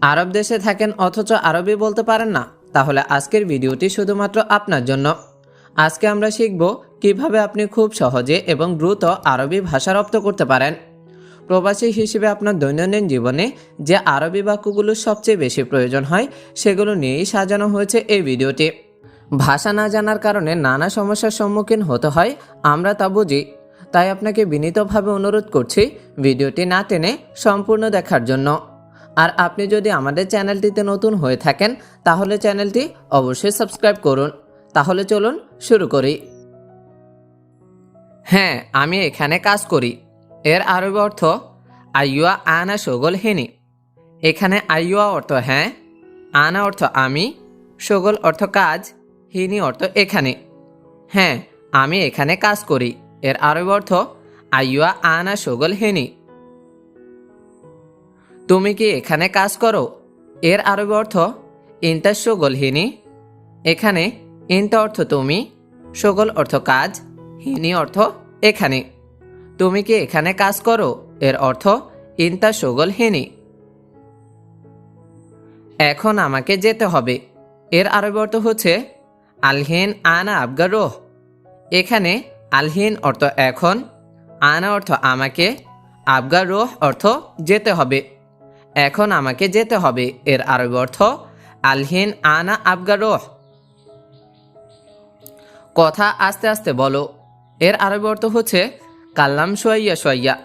আরব দেশে থাকেন অথচ আরবি বলতে পারেন না, তাহলে আজকের ভিডিওটি শুধুমাত্র আপনার জন্য। আজকে আমরা শিখব কীভাবে আপনি খুব সহজে এবং দ্রুত আরবি ভাষা রপ্ত করতে পারেন। প্রবাসী হিসেবে আপনার দৈনন্দিন জীবনে যে আরবি বাক্যগুলো সবচেয়ে বেশি প্রয়োজন হয়, সেগুলো নিয়েই সাজানো হয়েছে এই ভিডিওটি। ভাষা না জানার কারণে নানা সমস্যার সম্মুখীন হতে হয়, আমরা তা বুঝি। তাই আপনাকে বিনীতভাবে অনুরোধ করছি, ভিডিওটি না টেনে সম্পূর্ণ দেখার জন্য। আর আপনি যদি আমাদের চ্যানেলটিতে নতুন হয়ে থাকেন, তাহলে চ্যানেলটি অবশ্যই সাবস্ক্রাইব করুন। তাহলে চলুন শুরু করি। হ্যাঁ আমি এখানে কাজ করি। এর আরবি অর্থ, আইয়ুয়া আনা সগল হেনি এখানে আইয়ুয়া অর্থ হ্যাঁ আনা অর্থ, আমি সগল অর্থ, কাজ হিনি অর্থ, এখানে হ্যাঁ আমি এখানে কাজ করি। এর আরবি অর্থ, আইয়ুয়া আনা সগল হেনি তুমি কি এখানে কাজ করো? এর আরবি অর্থ, ইন্তা সগল হিনি এখানে, ইন্তা অর্থ তুমি, সগল অর্থ কাজ, হিনি অর্থ এখানে। তুমি কি এখানে কাজ করো? এর অর্থ, ইন্তা সগল হিনি এখন আমাকে যেতে হবে। এর আরবি অর্থ হচ্ছে, আলহিন আনা আবগার রোহ এখানে, আলহিন অর্থ এখন, আনা অর্থ আমাকে, আবগার রোহ অর্থ যেতে হবে। এখন আমাকে যেতে হবে। এর আরবি অর্থ, আলহিন আনা আবগার রোহ। কথা আস্তে আস্তে বলো। এর আরবি অর্থ হচ্ছে, কাল্লাম সোয়াইয়া সোয়াইয়া।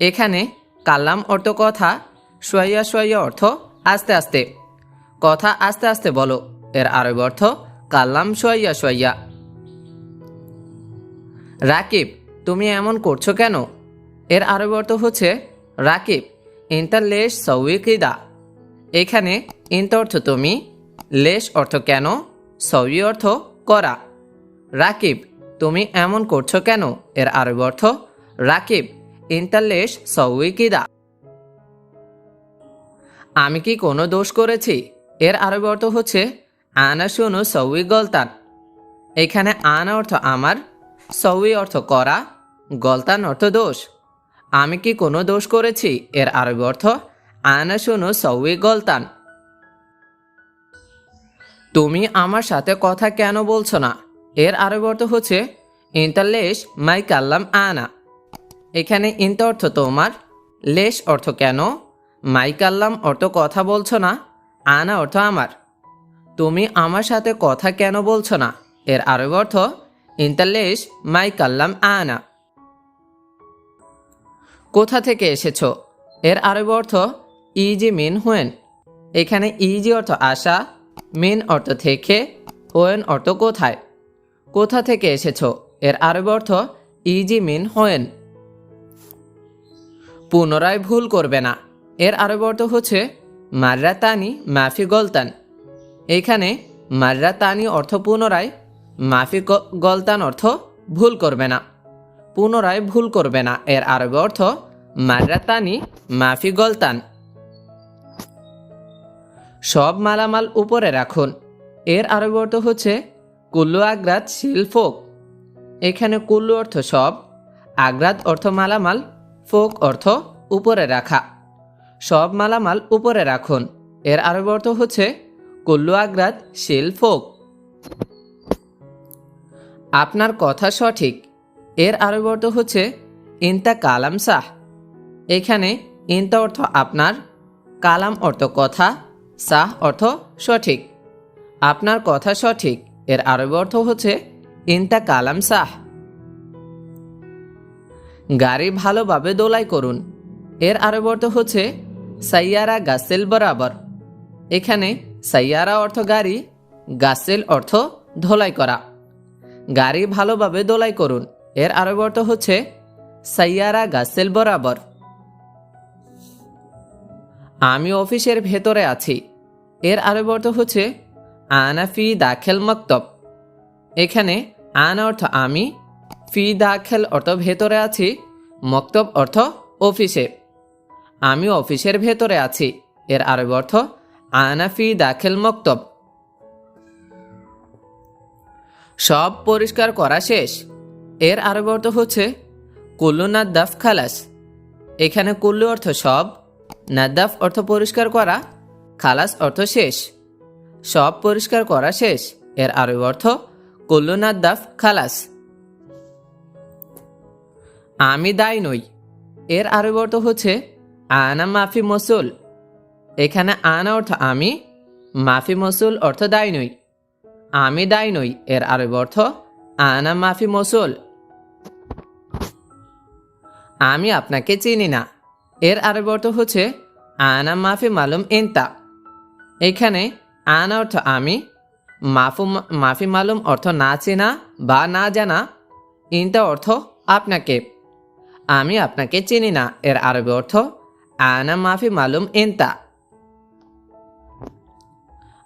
এখানে কাল্লাম অর্থ কথা, সোয়াইয়া সোয়াইয়া অর্থ আস্তে আস্তে। কথা আস্তে আস্তে বলো। এর আরবি অর্থ, কাল্লাম সোয়াইয়া সোয়াইয়া। রাকিব, তুমি এমন করছ কেন? এর আরবি অর্থ হচ্ছে, রাকিব ইন্টার লেশ সৌইকিদা এখানে ইন্ট অর্থ তুমি, লেশ অর্থ কেন সৌই অর্থ করা। রাকিব, তুমি এমন করছ কেন? এর আরবি অর্থ, রাকিব ইন্টারলেশ সৌইকিদা আমি কি কোনো দোষ করেছি? এর আরবি অর্থ হচ্ছে, আনা শুনু সৌই গলতান। এখানে আনা অর্থ আমার সৌই অর্থ করা, গলতান অর্থ দোষ। আমি কি কোনো দোষ করেছি? এর আরবি অর্থ, আনা শুনু সৌই গলতান। তুমি আমার সাথে কথা কেন বলছো না? এর আরবি অর্থ হচ্ছে ইন্টারলেশ মাই কাল্লাম আনা। এখানে ইন্ত অর্থ তোমার, লেশ অর্থ কেন, মাই কাল্লাম অর্থ কথা বলছো না, আনা অর্থ আমার। তুমি আমার সাথে কথা কেন বলছো না? এর আরবি অর্থ ইন্টারলেশ মাই কাল্লাম আনা। কোথা থেকে এসেছ? এর আরবি অর্থ ইজি মিন হুয়েন। এখানে ইজি অর্থ আসা, মিন অর্থ থেকে, হোয়েন অর্থ কোথায়? কোথা থেকে এসেছ? এর আরবি অর্থ ইজি মিন হোয়েন। পুনরায় ভুল করবে না। এর আরবি অর্থ হচ্ছে মার্রাতানি মাফি গলতান। এখানে মার্রাতানি অর্থ পুনরায়, মাফি গলতান অর্থ ভুল করবে না। পুনরায় ভুল করবে না। এর আরবি অর্থ মার্রাতানি, মাফি গলতান। সব মালামাল উপরে রাখুন। এর আরবি অর্থ হচ্ছে কুল্লু আগ্রাত শিলফোক এখানে কুল্লু অর্থ সব, আগ্রাত অর্থ মালামাল, ফোক অর্থ উপরে রাখা। সব মালামাল উপরে রাখুন। এর আরবি অর্থ হচ্ছে কুল্লু আগ্রাত শিল ফোক। আপনার কথা সঠিক। এর আরবি অর্থ হচ্ছে ইন্তা কালাম সাহ এখানে ইন্তা অর্থ আপনার কালাম অর্থ কথা সাহ অর্থ সঠিক আপনার কথা সঠিক। এর আরবি অর্থ হচ্ছে ইন্তা কালাম সাহ গাড়ি ভালোভাবে দোলাই করুন। এর আরবি অর্থ হচ্ছে সাইয়ারা গাসেল বরাবর এখানে সাইয়ারা অর্থ গাড়ি, গাসেল অর্থ ধোলাই করা। গাড়ি ভালোভাবে দোলাই করুন। এর আরবি অর্থ হচ্ছে সাইয়ারা গাসেল বরাবর আমি অফিসের ভেতরে আছি। এর আরবি অর্থ হচ্ছে আনাফি দাখেল মক্তব এখানে আন অর্থ আমি ফি দাখেল অর্থ ভেতরে আছি মক্তব অর্থ অফিসে আমি অফিসের ভেতরে আছি এর আরবি অর্থ আনাফি দাখেল মক্তব সব পরিষ্কার করা শেষ। এর আরবি অর্থ হচ্ছে কুল্লু নাদ্দাফ খালাস। এখানে কুল্লু অর্থ সব, নাদ্দাফ অর্থ পরিষ্কার করা, খালাস অর্থ শেষ। সব পরিষ্কার করা শেষ, এর আরবি অর্থ কুল্লু নাদ্দাফ খালাস। আমি দায় নই। এর আরবি অর্থ হচ্ছে আনা মাফি মসুল। এখানে আনা অর্থ আমি, মাফি মসুল অর্থ দায় নই। আমি দায় নই, এর আরবি অর্থ আনা মাফি মসুল। আমি আপনাকে চিনি না। এর আরবি অর্থ হচ্ছে, আনা মাফি মালুম ইনতা। এখানে, আনা অর্থ আমি, মাফু মাফি মালুম অর্থ না চেনা বা না জানা। ইনতা অর্থ আপনাকে। আমি আপনাকে চিনি না। এর আরবি অর্থ, আনা মাফি মালুম ইনতা।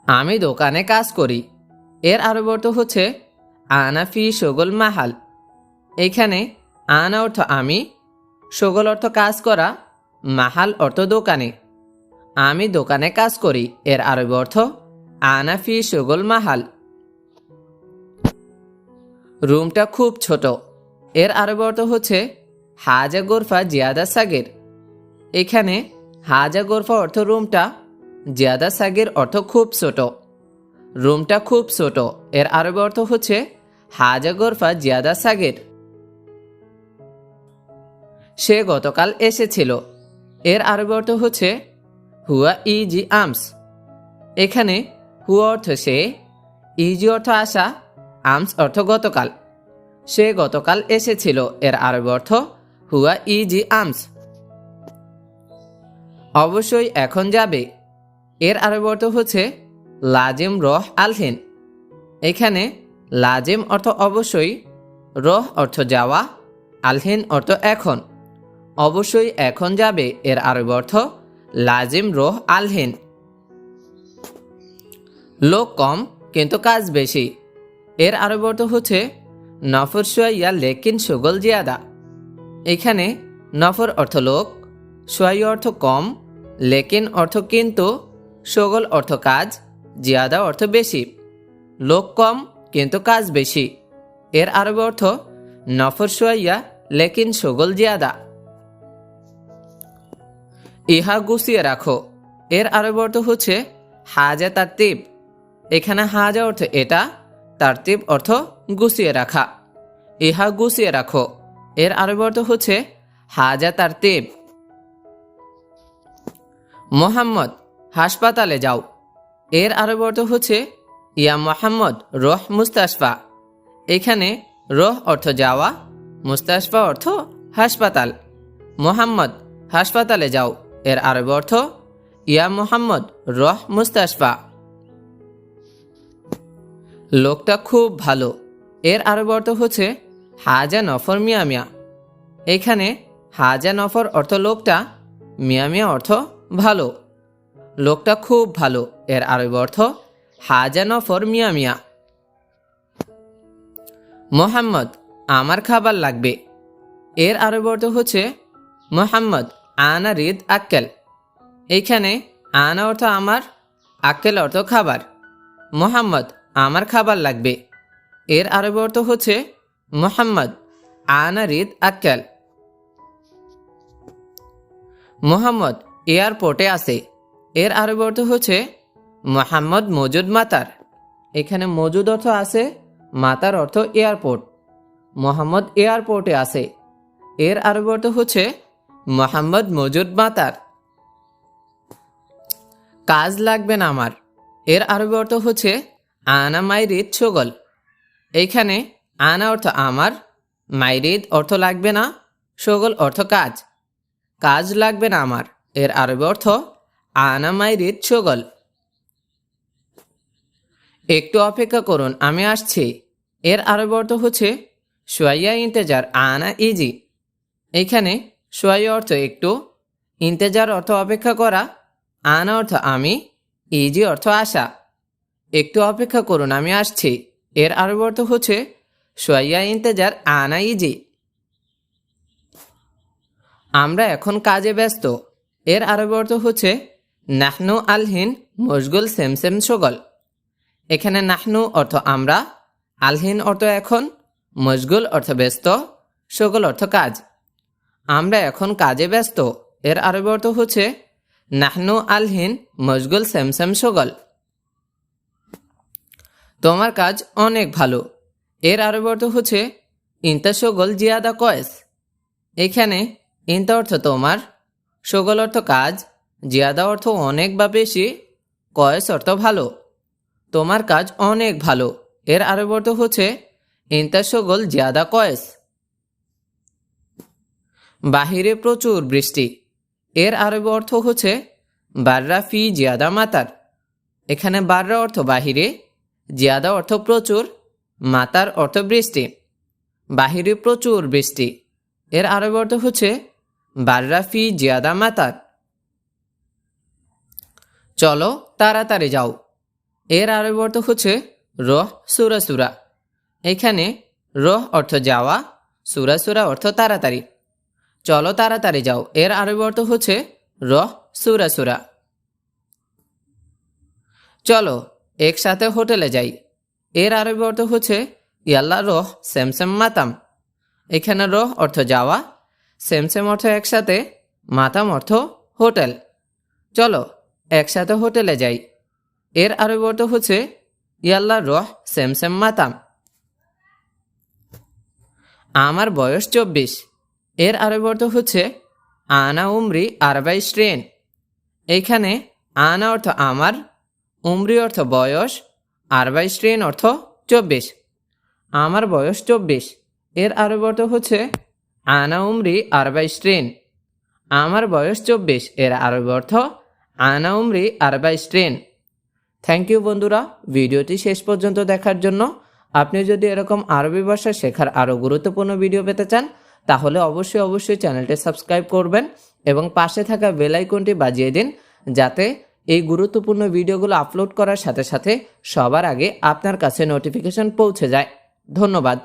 আমি দোকানে কাজ করি। এর আরবি অর্থ হচ্ছে, আনা ফি সগল মাহাল। এখানে, আনা অর্থ আমি সগল অর্থ কাজ করা, মাহাল অর্থ দোকানে। আমি দোকানে কাজ করি, এর আরবি অর্থ আনাফি সগল মাহাল। রুমটা খুব ছোট। এর আরবি অর্থ হচ্ছে, হাজা গোরফা জিয়াদা সাগের। এখানে, হাজা গোরফা অর্থ রুমটা, জিয়াদা সাগের অর্থ খুব ছোট। রুমটা খুব ছোট। এর আরবি অর্থ হচ্ছে, হাজা গোরফা জিয়াদা সাগের। সে গতকাল এসেছিল। এর আরবি অর্থ হচ্ছে, হুয়া ইজি আমস। এখানে হুয়া অর্থ সে, ইজি অর্থ আসা, আমস অর্থ গতকাল। সে গতকাল এসেছিল, এর আরবি অর্থ, হুয়া ইজি আমস। অবশ্যই এখন যাবে। এর আরবি অর্থ হচ্ছে, লাজেম রহ আলহেন। এখানে, লাজেম অর্থ অবশ্যই, রহ অর্থ যাওয়া, আলহেন অর্থ এখন। অবশ্যই এখন যাবে, এর আরবি অর্থ লাজিম রোহ আলহেন। লোক কম, কিন্তু কাজ বেশি। এর আরবি অর্থ হচ্ছে নফর সোয়াইয়া লেকিন সুগল জিয়াদা। এখানে নফর অর্থ লোক সোয়াই অর্থ কম, লেকিন অর্থ কিন্তু সগল অর্থ কাজ, জিয়াদা অর্থ বেশি। লোক কম, কিন্তু কাজ বেশি। এর আরবি অর্থ নফর সোয়াইয়া লেকিন সগল জিয়াদা। ইহা গুছিয়ে রাখো। এর আরবি অর্থ হচ্ছে, হাজা তারতিব। এখানে হাজা অর্থ এটা, তারতিব অর্থ গুছিয়ে রাখা। ইহা গুছিয়ে রাখো। এর আরবি অর্থ হচ্ছে, হাজা তারতিব। মোহাম্মদ, হাসপাতালে যাও। এর আরবি অর্থ হচ্ছে, ইয়া মোহাম্মদ, রহ মুস্তাশফা। এখানে রহ অর্থ যাওয়া, মুস্তাশফা অর্থ হাসপাতাল। মোহাম্মদ, হাসপাতালে যাও। এর আরবি অর্থ, ইয়া মোহাম্মদ, রহ মুস্তাশফা। লোকটা খুব ভালো। এর আরবি অর্থ হচ্ছে, হাজা নফর মিয়া মিয়া। এখানে, হাজা নফর অর্থ লোকটা, মিয়া মিয়া অর্থ ভালো। লোকটা খুব ভালো। এর আরবি অর্থ, হাজা নফর মিয়া মিয়া। মোহাম্মদ, আমার খাবার লাগবে। এর আরবি অর্থ হচ্ছে, মোহাম্মদ আনা রিদ আক্কেল। এইখানে আনা অর্থ আমার, আক্কেল অর্থ খাবার। মোহাম্মদ, আমার খাবার লাগবে। এর আরবি অর্থ হচ্ছে মোহাম্মদ, আনা রিদ আক্কেল। মোহাম্মদ, এয়ারপোর্টে আছে। এর আরবি অর্থ হচ্ছে মোহাম্মদ মজুদ মাতার। এখানে মজুদ অর্থ আছে, মাতার অর্থ এয়ারপোর্ট। মোহাম্মদ এয়ারপোর্টে আছে। এর আরবি অর্থ হচ্ছে মোহাম্মদ মজুদ মাতার। কাজ লাগবে না আমার। এর আরবি অর্থ হচ্ছে, আনা মাইরিদ ছগল। এইখানে আনা অর্থ আমার, মাইরিদ অর্থ লাগবে না সগল অর্থ কাজ। কাজ লাগবে না আমার। এর আরবি অর্থ, আনা মাইরিদ ছগল। একটু অপেক্ষা করুন, আমি আসছি। এর আরবি অর্থ হচ্ছে সোয়াইয়া ইন্তেজার, আনা ইজি। এখানে সোয়াইয়া অর্থ একটু, ইন্তেজার অর্থ অপেক্ষা করা, আন অর্থ আমি, ইজি অর্থ আশা একটু অপেক্ষা করুন, আমি আসছি। এর আরবি অর্থ হচ্ছে, সোয়াইয়া ইন্তেজার, আনা ইজি। আমরা এখন কাজে ব্যস্ত। এর আরবি অর্থ হচ্ছে, নাহনু আলহিন মশগুল সেমসেম সগল। এখানে নাহনু অর্থ আমরা, আলহিন অর্থ এখন, মশগুল অর্থ ব্যস্ত, সগল অর্থ কাজ। আমরা এখন কাজে ব্যস্ত। এর আরবি অর্থ হচ্ছে, নাহনু আলহিন মশগুল স্যামস্যাম সগল। তোমার কাজ অনেক ভালো। এর আরবি অর্থ হচ্ছে, ইন্তা সগল জিয়াদা কয়েস। এখানে ইন্তা অর্থ তোমার, সগল অর্থ কাজ, জিয়াদা অর্থ অনেক বা বেশি, কয়েস অর্থ ভালো। তোমার কাজ অনেক ভালো। এর আরবি অর্থ হচ্ছে, ইন্তা সগল জিয়াদা কয়েস। বাহিরে প্রচুর বৃষ্টি। এর আরবি অর্থ হচ্ছে, বাররা ফি জিয়াদা মাতার। এখানে বাররা অর্থ বাহিরে, জিয়াদা অর্থ প্রচুর, মাতার অর্থ বৃষ্টি। বাহিরে প্রচুর বৃষ্টি। এর আরবি অর্থ হচ্ছে, বাররা ফি জিয়াদা মাতার। চলো তাড়াতাড়ি যাও। এর আরবি অর্থ হচ্ছে, রহ সুরা সুরা। এখানে রহ অর্থ যাওয়া, সুরা সুরা অর্থ তাড়াতাড়ি। চলো তাড়াতাড়ি যাও। এর আরবি অর্থ হচ্ছে রহ, সুরা সুরা। চলো, একসাথে হোটেলে যাই। এর আরবি অর্থ হচ্ছে, ইয়াল্লা রহ স্যামস্যাম মাতাম। এখানে রহ অর্থ যাওয়া স্যামস্যাম অর্থ একসাথে, মাতাম অর্থ হোটেল। চলো, একসাথে হোটেলে যাই। এর আরবি অর্থ হচ্ছে, ইয়াল্লা রহ স্যামস্যাম মাতাম। আমার বয়স চব্বিশ। এর আরবি অর্থ হচ্ছে, আনা উমরি আরবাই শ্রেন এইখানে আনা অর্থ আমার উমরি অর্থ বয়স আরবাই শ্রেন অর্থ চব্বিশ আমার বয়স চব্বিশ। এর আরবি অর্থ হচ্ছে, আনা উমরি আরবাই শ্রেন আমার বয়স চব্বিশ। এর আরবি অর্থ, আনা উমরি আরবাই শ্রেন থ্যাংক ইউ বন্ধুরা। ভিডিওটি শেষ পর্যন্ত দেখার জন্য আপনি যদি এরকম আরবি ভাষা শেখার আরও গুরুত্বপূর্ণ ভিডিও পেতে চান তাহলে অবশ্যই অবশ্যই চ্যানেলটি সাবস্ক্রাইব করবেন এবং পাশে থাকা বেলাইকনটি বাজিয়ে দিন যাতে এই গুরুত্বপূর্ণ ভিডিওগুলো আপলোড করার সাথে সাথে সবার আগে আপনার কাছে নোটিফিকেশন পৌঁছে যায়। ধন্যবাদ।